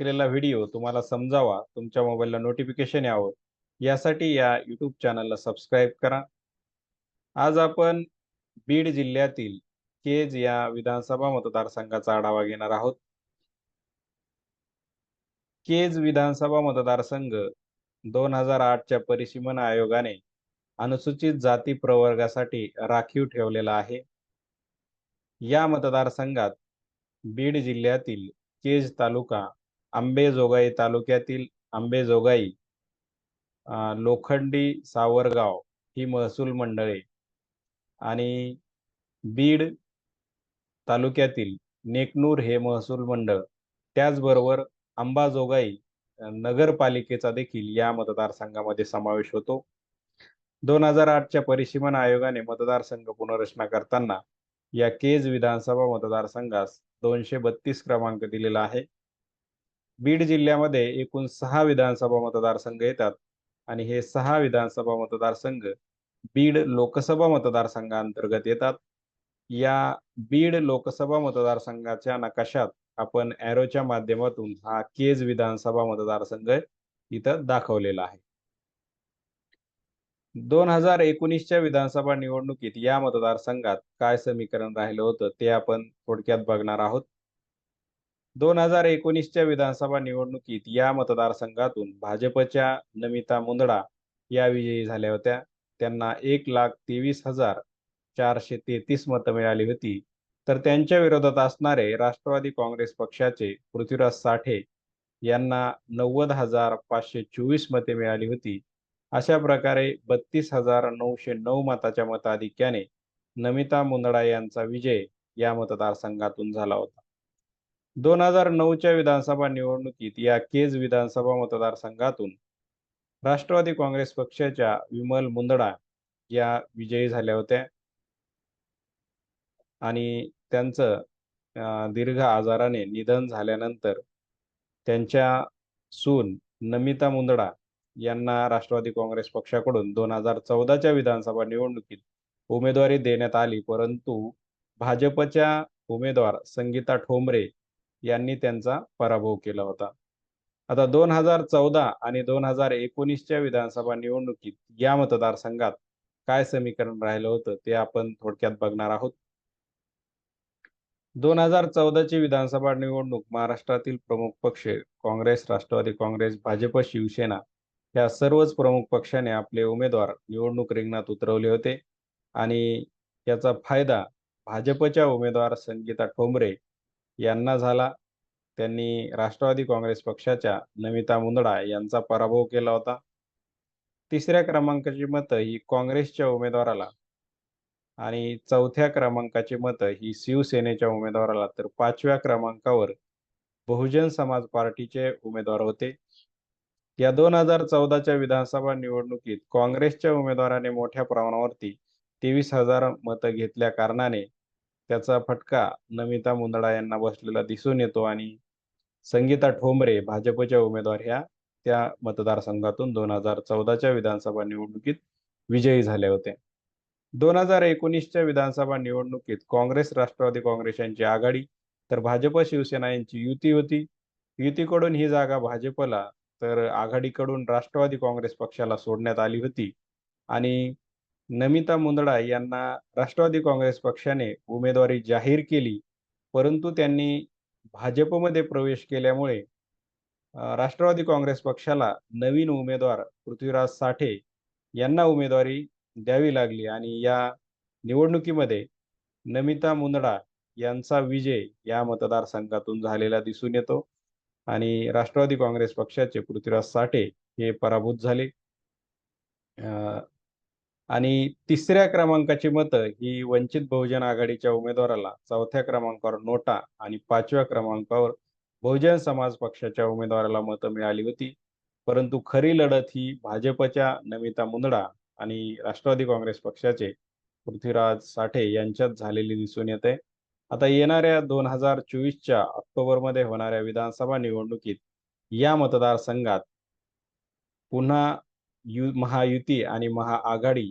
केलेला व्हिडिओ तुम्हाला समजावा तुमच्या मोबाईलला नोटिफिकेशन यावं. यासाठी या यूट्यूब चॅनलला सबस्क्राईब करा. आज आपण बीड जिल्ह्यातील केज या विधानसभा मतदारसंघाचा आढावा घेणार आहोत. केज विधानसभा मतदारसंघ दोन हजार आठच्या परिसीमन आयोगाने अनुसूचित जाती प्रवर्गासाठी राखीव ठेवलेला आहे. या मतदारसंघात बीड जिल्ह्यातील केज तालुका आंबेजोगाई तालुक्यातील आंबेजोगाई लोखंडी सावरगाव ही महसूल मंडळे आणि बीड तालुक्यातील नेकनूर हे महसूल मंडळ. त्याचबरोबर अंबाजोगाई नगरपालिकेचा देखील या मतदारसंघामध्ये समावेश होतो. दोन हजार आठच्या परिसीमन आयोगाने मतदारसंघ पुनर्रचना करताना या केज विधानसभा मतदारसंघास दोनशे बत्तीस क्रमांक दिलेला आहे. बीड जिल्ह्यामध्ये एकूण सहा विधानसभा मतदारसंघ येतात. आणि हे सहा विधानसभा मतदारसंघ बीड लोकसभा मतदारसंघांतर्गत येतात. या बीड लोकसभा मतदारसंघाच्या नकाशात आपण एरोच्या माध्यमातून हा केज विधानसभा मतदारसंघ इथं दाखवलेला आहे. दोन हजार एकोणीसच्या विधानसभा निवडणुकीत या मतदारसंघात काय समीकरण राहिलं होतं ते आपण थोडक्यात बघणार आहोत. दोन हजार एकोणीसच्या विधानसभा निवडणुकीत या मतदारसंघातून भाजपच्या नमिता मुंदडा या विजयी झाल्या होत्या. त्यांना एक लाख तेवीस हजार चारशे तेहतीस मतं मिळाली होती. तर त्यांच्या विरोधात असणारे राष्ट्रवादी काँग्रेस पक्षाचे पृथ्वीराज साठे यांना नव्वद हजार पाचशे चोवीस मते मिळाली होती. अशा प्रकारे बत्तीस हजार नऊशे नऊ मताच्या मताधिक्याने नमिता मुंदडा यांचा विजय या मतदारसंघातून झाला होता. दोन हजार नऊच्या विधानसभा निवडणुकीत या केज विधानसभा मतदारसंघातून राष्ट्रवादी काँग्रेस पक्षाच्या विमल मुंदडा या विजयी झाल्या होत्या. आणि त्यांचं दीर्घ आजाराने निधन झाल्यानंतर त्यांच्या सून नमिता मुंदडा यांना राष्ट्रवादी काँग्रेस पक्षाकडून दोन हजार चौदाच्या विधानसभा निवडणुकीत उमेदवारी देण्यात आली. परंतु भाजपच्या उमेदवार संगीता ठोंबरे यांनी त्यांचा पराभव केला होता. आता दोन हजार चौदा आणि दोन हजार एकोणीसच्या विधानसभा निवडणुकीत या मतदारसंघात काय समीकरण राहिलं होतं ते आपण थोडक्यात बघणार आहोत. दोन हजार चौदाची विधानसभा निवडणूक महाराष्ट्रातील प्रमुख पक्ष काँग्रेस राष्ट्रवादी काँग्रेस भाजप शिवसेना या सर्वच प्रमुख पक्षाने आपले उमेदवार निवडणूक रिंगणात उतरवले होते. आणि याचा फायदा भाजपच्या उमेदवार संगीता ठोंबरे यांना झाला. त्यांनी राष्ट्रवादी काँग्रेस पक्षाच्या नमिता मुंदडा यांचा पराभव केला होता. तिसऱ्या क्रमांकाची मतं ही काँग्रेसच्या उमेदवाराला आणि चौथ्या क्रमांकाची मतं ही शिवसेनेच्या उमेदवाराला. तर पाचव्या क्रमांकावर बहुजन समाज पार्टीचे उमेदवार होते. या दोन हजार चौदाच्या विधानसभा निवडणुकीत काँग्रेसच्या उमेदवाराने मोठ्या प्रमाणावरती तेवीस हजार मतं घेतल्या कारणाने त्याचा फटका नमिता मुंदडा यांना बसलेला दिसून येतो आणि संगीता ठोंबरे भाजपच्या उमेदवार ह्या त्या मतदारसंघातून दोन हजार चौदाच्या विधानसभा निवडणुकीत विजयी झाले होते. दोन हजार एकोणीसच्या विधानसभा निवडणुकीत काँग्रेस राष्ट्रवादी काँग्रेस यांची आघाडी तर भाजप शिवसेना यांची युती होती. युतीकडून ही जागा भाजपला तर आघाडीकडून राष्ट्रवादी काँग्रेस पक्षाला सोडण्यात आली होती. आणि नमिता मुंदडा यांना राष्ट्रवादी काँग्रेस पक्षाने उमेदवारी जाहीर केली परंतु त्यांनी भाजपमध्ये प्रवेश केल्यामुळे राष्ट्रवादी काँग्रेस पक्षाला नवीन उमेदवार पृथ्वीराज साठे यांना उमेदवारी द्यावी लागली आणि या निवडणुकीमध्ये नमिता मुंदडा यांचा विजय या मतदारसंघातून झालेला दिसून येतो आणि राष्ट्रवादी काँग्रेस पक्षाचे पृथ्वीराज साठे हे पराभूत झाले. आणि तिसऱ्या क्रमांकाची मतं ही वंचित बहुजन आघाडीच्या उमेदवाराला चौथ्या क्रमांकावर नोटा आणि पाचव्या क्रमांकावर बहुजन समाज पक्षाच्या उमेदवाराला मतं मिळाली होती. परंतु खरी लढत ही भाजपच्या नमिता मुंदडा आणि राष्ट्रवादी काँग्रेस पक्षाचे पृथ्वीराज साठे यांच्यात झालेली दिसून येते. आता येणाऱ्या दोन हजार चोवीसच्या ऑक्टोबरमध्ये होणाऱ्या विधानसभा निवडणुकीत या मतदारसंघात पुन्हा यु महायुती आणि महाआघाडी